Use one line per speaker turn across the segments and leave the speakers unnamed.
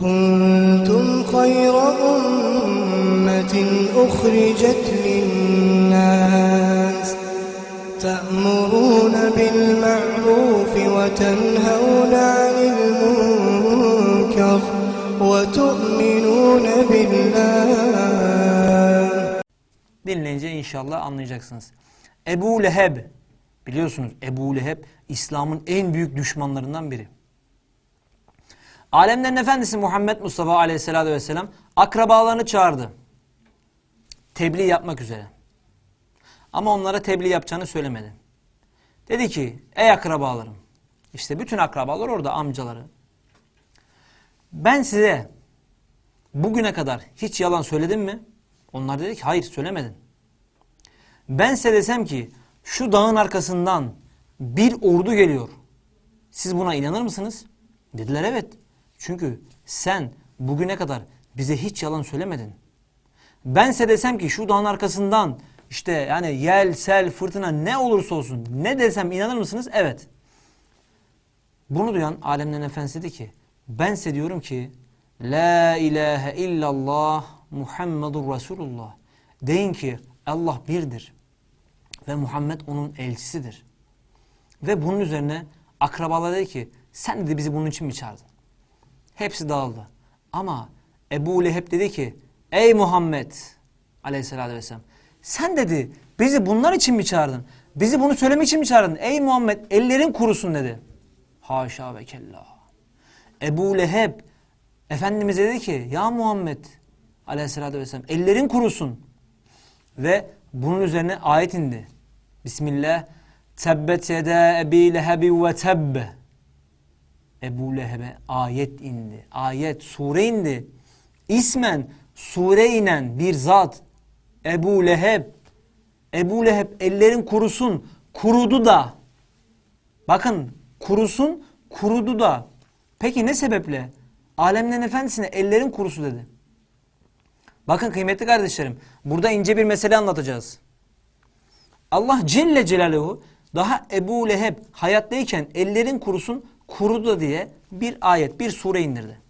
كنتم خير أمة أخرجت للناس تأمرون بالمعروف وتنهون عن المنكر وتؤمنون بالله
Dinleyince inşallah anlayacaksınız. Ebu Leheb biliyorsunuz Ebu Leheb İslam'ın en büyük düşmanlarından biri. Alemlerin Efendisi Muhammed Mustafa Aleyhisselatü Vesselam akrabalarını çağırdı. Tebliğ yapmak üzere. Ama onlara tebliğ yapacağını söylemedi. Dedi ki ey akrabalarım işte bütün akrabalar orada amcaları. Ben size bugüne kadar hiç yalan söyledim mi? Onlar dedi ki hayır söylemedin. Ben size desem ki şu dağın arkasından bir ordu geliyor. Siz buna inanır mısınız? Dediler evet. Çünkü sen bugüne kadar bize hiç yalan söylemedin. Ben size desem ki şu dağın arkasından işte yani yel, sel, fırtına ne olursa olsun ne desem inanır mısınız? Evet. Bunu duyan alemlerin efendisi dedi ki ben size diyorum ki La ilahe illallah Muhammedur Resulullah. Deyin ki Allah birdir ve Muhammed onun elçisidir. Ve bunun üzerine akrabalar dedi ki sen dedi bizi bunun için mi çağırdın? Hepsi dağıldı. Ama Ebu Leheb dedi ki ey Muhammed aleyhissalatü vesselam sen dedi bizi bunlar için mi çağırdın? Bizi bunu söylemek için mi çağırdın? Ey Muhammed ellerin kurusun dedi. Haşa ve kella. Ebu Leheb Efendimiz dedi ki ya Muhammed aleyhissalatü vesselam ellerin kurusun. Ve bunun üzerine ayet indi. Bismillah. Tebbet yeda ebi lehebi ve tebbe. Ebu Leheb'e ayet indi. Ayet, sure indi. İsmen sure inen bir zat. Ebu Leheb. Ebu Leheb ellerin kurusun. Kurudu da. Bakın kurusun, kurudu da. Peki ne sebeple? Alemlerin efendisine ellerin kurusu dedi. Bakın kıymetli kardeşlerim, burada ince bir mesele anlatacağız. Allah Celle Celaluhu daha Ebu Leheb hayattayken ellerin kurusun kurudu diye bir ayet, bir sure indirdi.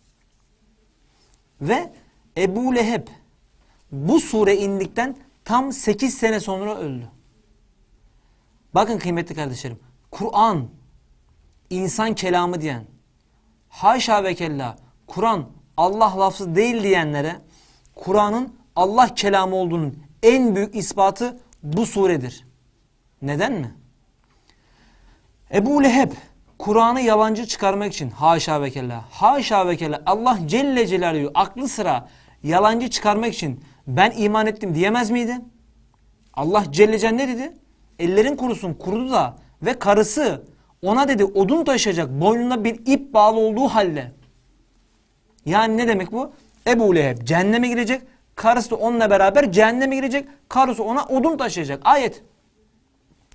Ve Ebu Leheb bu sure indikten tam 8 sene sonra öldü. Bakın kıymetli kardeşlerim, Kur'an insan kelamı diyen, haşa ve kella Kur'an Allah lafzı değil diyenlere Kur'an'ın Allah kelamı olduğunun en büyük ispatı bu suredir. Neden mi? Ebu Leheb Kur'an'ı yalancı çıkarmak için haşa ve kella haşa ve kella Allah Celle Celaluhu aklı sıra yalancı çıkarmak için ben iman ettim diyemez miydi? Allah Celle Celaluhu ne dedi? Ellerin kurusun kurudu da ve karısı ona dedi odun taşıyacak boynuna bir ip bağlı olduğu halde. Yani ne demek bu? Ebu Leheb cehenneme girecek. Karısı da onunla beraber cehenneme girecek. Karısı ona odun taşıyacak. Ayet.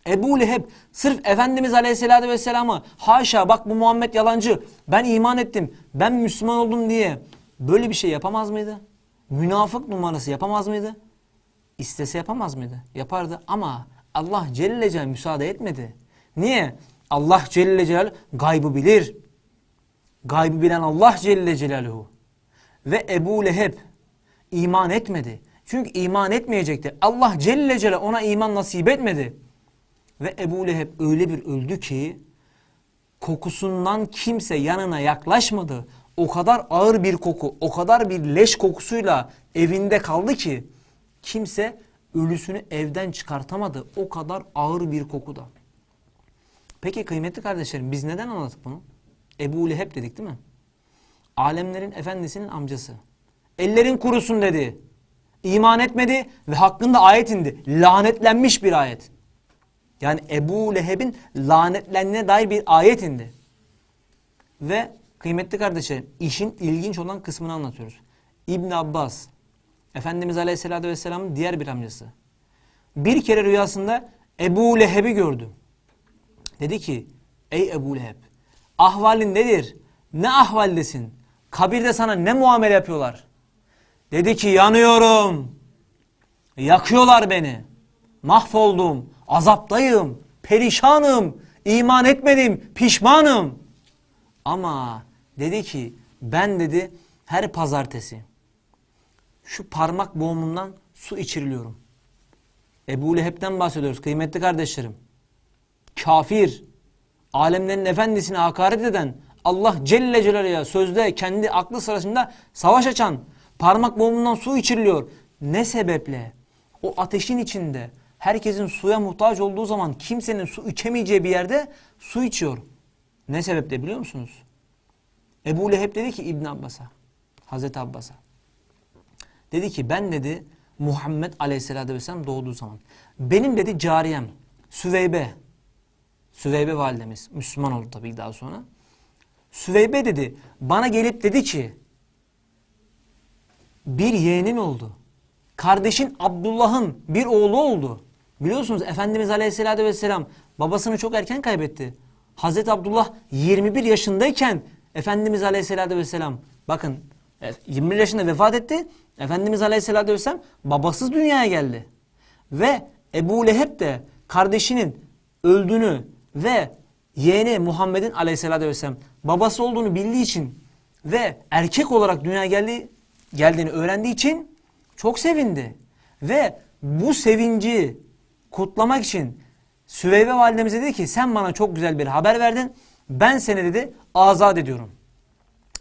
Ebu Leheb sırf Efendimiz Aleyhisselatü Vesselam'ı haşa bak bu Muhammed yalancı ben iman ettim ben Müslüman oldum diye böyle bir şey yapamaz mıydı? Münafık numarası yapamaz mıydı? İstese yapamaz mıydı? Yapardı ama Allah Celle Celaluhu müsaade etmedi. Niye? Allah Celle Celaluhu gaybı bilir. Gaybı bilen Allah Celle Celaluhu. Ve Ebu Leheb iman etmedi. Çünkü iman etmeyecekti. Allah Celle Celaluhu ona iman nasip etmedi. Ve Ebu Leheb öyle bir öldü ki kokusundan kimse yanına yaklaşmadı. O kadar ağır bir koku, o kadar bir leş kokusuyla evinde kaldı ki kimse ölüsünü evden çıkartamadı. O kadar ağır bir kokuda. Peki kıymetli kardeşlerim biz neden anlattık bunu? Ebu Leheb dedik değil mi? Alemlerin efendisinin amcası. Ellerin kurusun dedi. İman etmedi ve hakkında ayet indi. Lanetlenmiş bir ayet. Yani Ebu Leheb'in lanetlenene dair bir ayet indi. Ve kıymetli kardeşlerim işin ilginç olan kısmını anlatıyoruz. İbn Abbas, Efendimiz Aleyhisselatü Vesselam'ın diğer bir amcası. Bir kere rüyasında Ebu Leheb'i gördü. Dedi ki ey Ebu Leheb ahvalin nedir? Ne ahvaldesin? Kabirde sana ne muamele yapıyorlar? Dedi ki yanıyorum. Yakıyorlar beni. Mahvoldum. Azaptayım. Perişanım. iman etmedim. Pişmanım. Ama dedi ki ben dedi her pazartesi şu parmak boğumundan su içiriliyorum. Ebu Leheb'den bahsediyoruz kıymetli kardeşlerim. Kafir, alemlerin efendisine hakaret eden, Allah Celle Celaluhu'ya sözde kendi aklı sırasında savaş açan, parmak boğumundan su içiriliyor. Ne sebeple? O ateşin içinde herkesin suya muhtaç olduğu zaman kimsenin su içemeyeceği bir yerde su içiyor. Ne sebeple biliyor musunuz? Ebu Leheb dedi ki İbn Abbas'a, Hazreti Abbas'a. Dedi ki ben dedi Muhammed Aleyhisselatü Vesselam doğduğu zaman. Benim dedi cariyem Süveybe. Süveybe validemiz. Müslüman oldu tabii daha sonra. Süveybe dedi bana gelip dedi ki bir yeğenin oldu. Kardeşin Abdullah'ın bir oğlu oldu. Biliyorsunuz Efendimiz Aleyhisselatü Vesselam babasını çok erken kaybetti. Hazreti Abdullah 21 yaşındayken Efendimiz Aleyhisselatü Vesselam bakın e, 21 yaşında vefat etti. Efendimiz Aleyhisselatü Vesselam babasız dünyaya geldi. Ve Ebu Leheb de kardeşinin öldüğünü ve yeğeni Muhammed'in Aleyhisselatü Vesselam babası olduğunu bildiği için ve erkek olarak dünyaya geldi, geldiğini öğrendiği için çok sevindi. Ve bu sevinci kutlamak için Süveybe validemize dedi ki sen bana çok güzel bir haber verdin. Ben seni dedi azat ediyorum.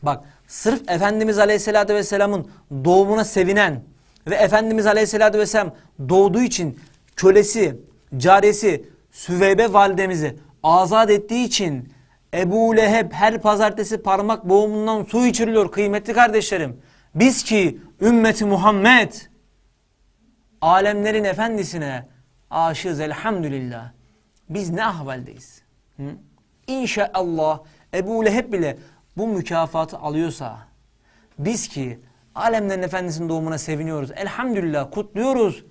Bak sırf Efendimiz Aleyhisselatü Vesselam'ın doğumuna sevinen ve Efendimiz Aleyhisselatü Vesselam doğduğu için kölesi, cariyesi Süveybe validemizi azat ettiği için Ebu Leheb her pazartesi parmak boğumundan su içiriliyor kıymetli kardeşlerim. Biz ki ümmeti Muhammed alemlerin efendisine aşığız elhamdülillah. Biz ne ahvaldeyiz? Hı? İnşallah Ebu Leheb bile bu mükafatı alıyorsa biz ki alemlerin efendisinin doğumuna seviniyoruz. Elhamdülillah kutluyoruz.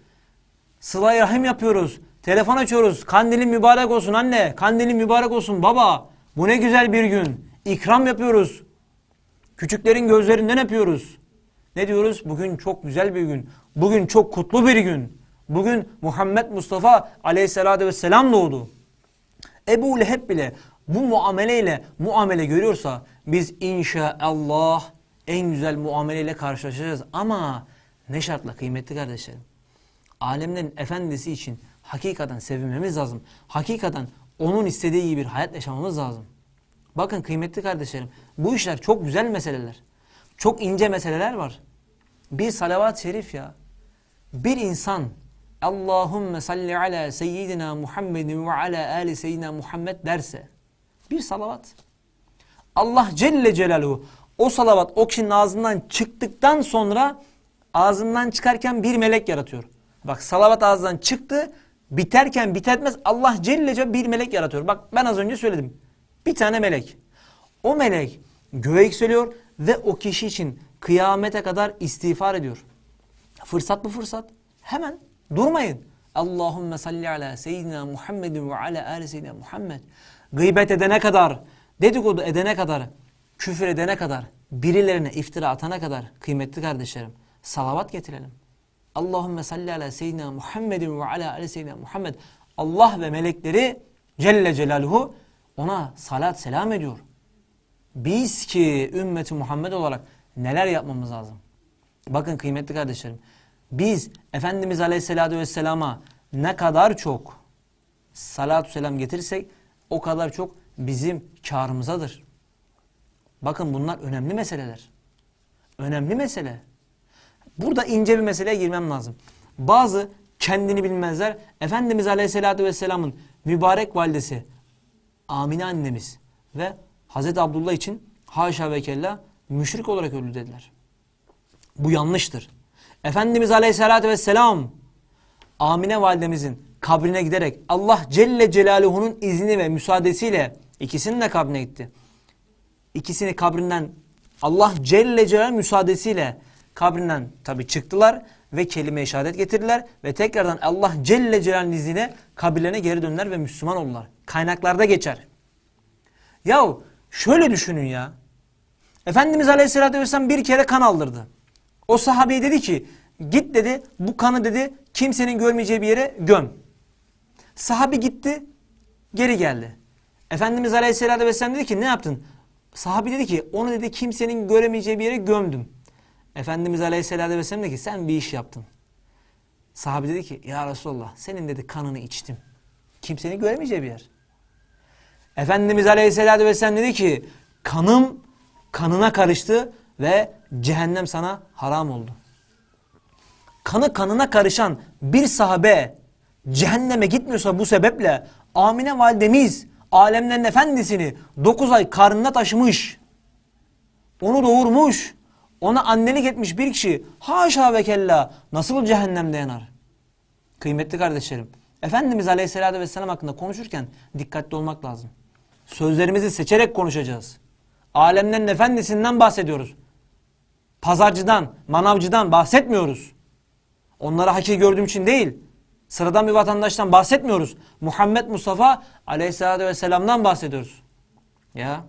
Sıla-i rahim yapıyoruz. Telefon açıyoruz. Kandilin mübarek olsun anne. Kandilin mübarek olsun baba. Bu ne güzel bir gün. İkram yapıyoruz. Küçüklerin gözlerinden öpüyoruz. Ne diyoruz? Bugün çok güzel bir gün. Bugün çok kutlu bir gün. Bugün Muhammed Mustafa aleyhissalatü vesselam doğdu. Ebu Leheb bile bu muameleyle muamele görüyorsa biz inşallah en güzel muameleyle karşılaşacağız. Ama ne şartla kıymetli kardeşlerim? Alemlerin efendisi için hakikaten sevinmemiz lazım. Hakikaten onun istediği gibi bir hayat yaşamamız lazım. Bakın kıymetli kardeşlerim bu işler çok güzel meseleler. Çok ince meseleler var. Bir salavat-ı şerif ya. Bir insan Allahümme salli ala seyyidina Muhammedin ve ala ali seyyidina Muhammed derse bir salavat. Allah Celle Celaluhu o salavat o kişinin ağzından çıktıktan sonra ağzından çıkarken bir melek yaratıyor. Bak salavat ağzından çıktı biterken bitermez Allah Celle Celaluhu bir melek yaratıyor. Bak ben az önce söyledim. Bir tane melek. O melek göğe yükseliyor ve o kişi için kıyamete kadar istiğfar ediyor. Fırsat bu fırsat. Hemen durmayın. Allahümme salli ala seyyidina Muhammedin ve ala ali seyyidina Muhammed. Gıybet edene kadar, dedikodu edene kadar, küfür edene kadar, birilerine iftira atana kadar kıymetli kardeşlerim salavat getirelim. Allahümme salli ala seyyidina Muhammedin ve ala ali seyyidina Muhammed. Allah ve melekleri Celle Celaluhu ona salat selam ediyor. Biz ki ümmeti Muhammed olarak neler yapmamız lazım? Bakın kıymetli kardeşlerim. Biz Efendimiz Aleyhisselatü Vesselam'a ne kadar çok salatü selam getirirsek o kadar çok bizim karımızadır. Bakın bunlar önemli meseleler. Önemli mesele. Burada ince bir meseleye girmem lazım. Bazı kendini bilmezler. Efendimiz Aleyhisselatü Vesselam'ın mübarek validesi Amine annemiz ve Hazreti Abdullah için haşa ve kella müşrik olarak öldü dediler. Bu yanlıştır. Efendimiz Aleyhisselatü Vesselam Amine validemizin kabrine giderek Allah Celle Celaluhu'nun izni ve müsaadesiyle ikisinin de kabrine gitti. İkisini kabrinden Allah Celle Celaluhu müsaadesiyle kabrinden tabi çıktılar ve kelime-i şehadet getirdiler ve tekrardan Allah Celle Celaluhu'nun izniyle kabirlerine geri döndüler ve Müslüman oldular. Kaynaklarda geçer. Yahu şöyle düşünün ya. Efendimiz Aleyhisselatü Vesselam bir kere kan aldırdı. O sahabeye dedi ki git dedi bu kanı dedi kimsenin görmeyeceği bir yere göm. Sahabi gitti geri geldi. Efendimiz Aleyhisselatü Vesselam dedi ki ne yaptın? Sahabi dedi ki onu dedi kimsenin göremeyeceği bir yere gömdüm. Efendimiz Aleyhisselatü Vesselam dedi ki sen bir iş yaptın. Sahabi dedi ki ya Resulallah senin dedi kanını içtim. Kimsenin göremeyeceği bir yer. Efendimiz Aleyhisselatü Vesselam dedi ki kanım kanına karıştı ve cehennem sana haram oldu. Kanı kanına karışan bir sahabe cehenneme gitmiyorsa bu sebeple Amine validemiz alemlerin efendisini 9 ay karnına taşımış. Onu doğurmuş. Ona annelik etmiş bir kişi haşa ve kella nasıl cehennemde yanar? Kıymetli kardeşlerim. Efendimiz Aleyhisselatü Vesselam hakkında konuşurken dikkatli olmak lazım. Sözlerimizi seçerek konuşacağız. Alemlerin efendisinden bahsediyoruz. Pazarcıdan, manavcıdan bahsetmiyoruz. Onlara hakir gördüğüm için değil. Sıradan bir vatandaştan bahsetmiyoruz. Muhammed Mustafa Aleyhisselatü Vesselam'dan bahsediyoruz. Ya